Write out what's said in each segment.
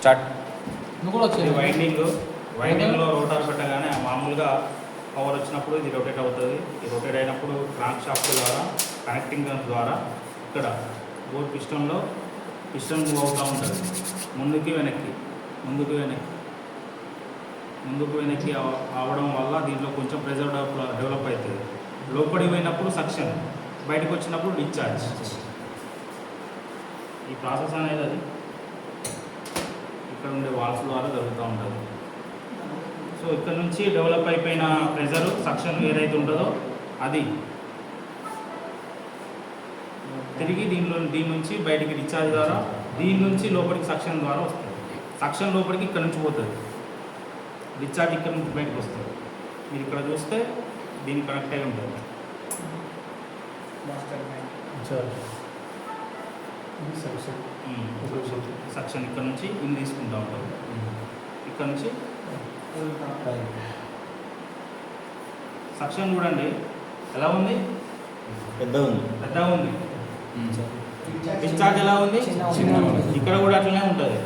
Start. ఇది వచ్చేది winding వైండింగ్లో రోటర్ పెట్టగానే మామూలుగా పవర్ వచ్చినప్పుడు ఇది రొటేట్ అవుతుంది. ఈ రొటేట్ అయినప్పుడు క్రాంక్ షాఫ్ట్ ద్వారా కనెక్టింగ్ ద్వారా ఇక్కడ బోర్డ్ పిస్టన్లో పిస్టన్ మూవ్ అవుతూ ఉంటుంది. ముందుకి వెనక్కి ముందుకు వెనక్కి. ముందుకు వెనక్కి అవ- అవడం వల్ల దీంట్లో కొంచెం ప్రెజర్ డెవలప్ డెవలప్ అవుతుంది. లోపలికి పోయినప్పుడు సక్షన్ బయటకు వచ్చినప్పుడు డిశ్చార్జ్ ఈ ప్రాసెస్ అనేది అది. ఇక్కడ ఉండే వాల్స్ ద్వారా జరుగుతూ ఉంటుంది. సో ఇక్కడ నుంచి డెవలప్ అయిపోయిన ప్రెజర్ సక్షన్ ఏదైతే ఉంటుందో అది తిరిగి దీనిలో దీని నుంచి బయటికి డిశ్చార్జ్ ద్వారా దీని నుంచి లోపలికి సక్షన్ ద్వారా వస్తుంది. సక్షన్ లోపలికి ఇక్కడ నుంచి పోతుంది. డిశ్చార్జ్ ఇక్కడ నుంచి బయటకు వస్తుంది. మీరు ఇక్కడ చూస్తే దీనికి కనెక్ట్ అయి ఉంటుంది. సక్షన్ ఇక్కడ నుంచి ఇన్ తీసుకుంటూ ఉంటాం ఇక్కడ నుంచి సక్షన్ చూడండి. ఎలా ఉంది? పెద్దగా ఉంది. పెద్దగా ఉంది డిశ్చార్జ్ ఎలా ఉంది? చిన్నగా ఉంది. ఇక్కడ కూడా అట్లనే ఉంటుంది.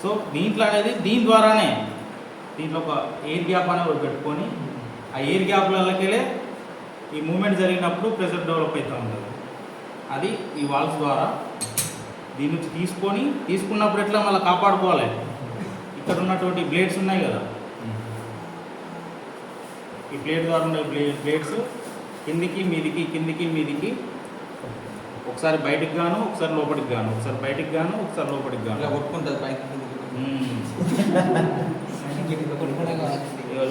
సో దీంట్లో అనేది దీని ద్వారానే దీంట్లో ఒక ఎయిర్ గ్యాప్ అనేది ఒకటి పెట్టుకొని ఆ ఎయిర్ గ్యాప్లకెళ్ళే ఈ మూమెంట్ జరిగినప్పుడు ప్రెషర్ డెవలప్ అవుతూ ఉంటుంది. అది ఈ వాల్స్ ద్వారా దీని నుంచి తీసుకొని తీసుకున్నప్పుడు ఎట్లా మళ్ళీ కాపాడుకోవాలి? ఇక్కడ ఉన్నటువంటి బ్లేడ్స్ ఉన్నాయి కదా. ఈ ప్లేట్ ద్వారా ఉండే బ్లే బ్లేడ్స్ కిందికి మీదికి కిందికి మీదికి ఒకసారి బయటికి గాను ఒకసారి లోపలికి గాను ఒకసారి బయటికి గాను ఒకసారి లోపలికి గాను. ఇలా కొట్టుకుంటుంది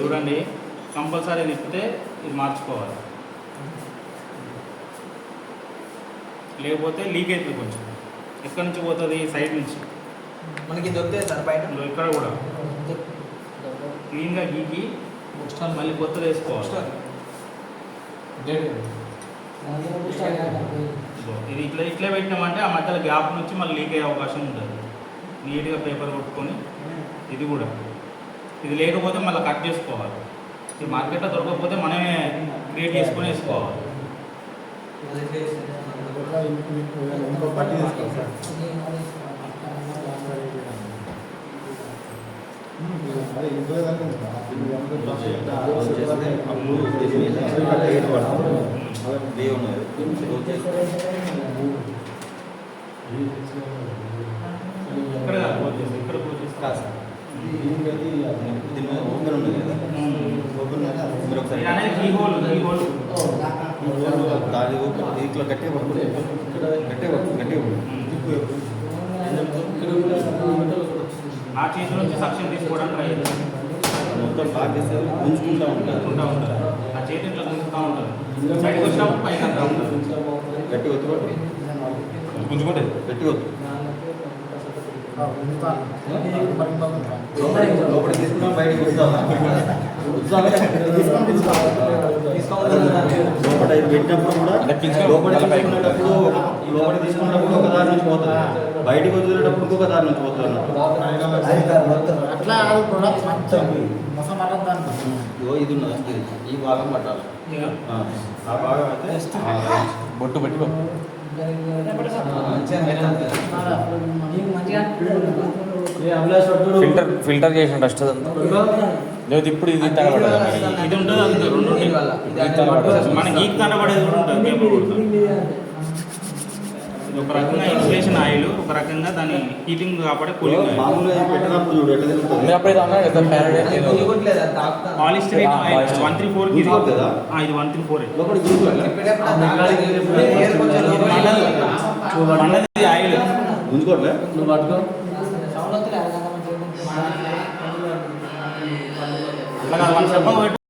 చూడండి కంపల్సరీ తిప్పితే ఇది మార్చుకోవాలి. లేకపోతే లీక్ అవుతుంది కొంచెం. ఎక్కడి నుంచి పోతుంది? సైడ్ నుంచి. మనకి సార్ బయట? ఇక్కడ కూడా. క్లీన్గా గీకి బుక్స్టాల్ మళ్ళీ కొత్తది వేసుకోవాలి. ఇది ఇట్లా ఇట్లా పెట్టినామంటే ఆ మధ్యలో గ్యాప్ నుంచి మళ్ళీ లీక్ అయ్యే అవకాశం ఉంటుంది. నీట్గా పేపర్ కొట్టుకొని ఇది కూడా. ఇది లేకపోతే మళ్ళీ కట్ చేసుకోవాలి. ఇది మార్కెట్లో దొరకకపోతే మనమే క్రియేట్ చేసుకొని వేసుకోవాలి ఇంకో పట్టి తీసుకోవాలి సార్ అదే ఇంకో ఇక్కడ కాదు, close చేసి, ఇక్కడ close చేసి. ఇది అనేది గట్టే హోల్ కీ ఆ నుంచి సక్షన్ తీసుకోవడానికి ట్రై మొత్తం బాగా చేస్తే గుంజుకుంటా ఉంటారు అనుకుంటా ఉంటుంది ఆ చేతి ఇట్లా గుంజుతూ ఉంటారు బయటకు వచ్చినప్పుడు పైకి అంతా ఉంటుంది గట్టిగా ఒత్తుకోండి గుంజుకోండి గట్టిగా ఒత్తు లోపల తీసుకున్నా బయటకు వస్తావా పెట్టినప్పుడు కూడా లోపల లోపల తీసుకున్నప్పుడు ఒక దారి నుంచి పోతుంది బయటకు వదిలేటప్పుడు ఇంకొక దారి నుంచి పోతుంది అట్లా ఇది ఉన్నది ఈ భాగం పట్టాలి ఆ, భాగం అయితే బొట్టు పెట్టుకో ఫిల్టర్ ఫిల్టర్ చేసిన డస్ట్ అదంతా లేదు ఇప్పుడు ఇది తగలబడదా ఇది ఉంటుంది రెండు కూడా. ఇది ఒక రకంగా ఇన్సులేషన్ ఆయిల్ ఒక రకంగా దాని హీటింగ్ కాపాడే cooling polystyrene oil. One three four ఇది. ఇది వన్ త్రీ ఫోర్ మనది ఆయిల్. గుంజుకోవట్లే నువ్వు పట్టుకో. అట్లా కాదు, మన చెప్ప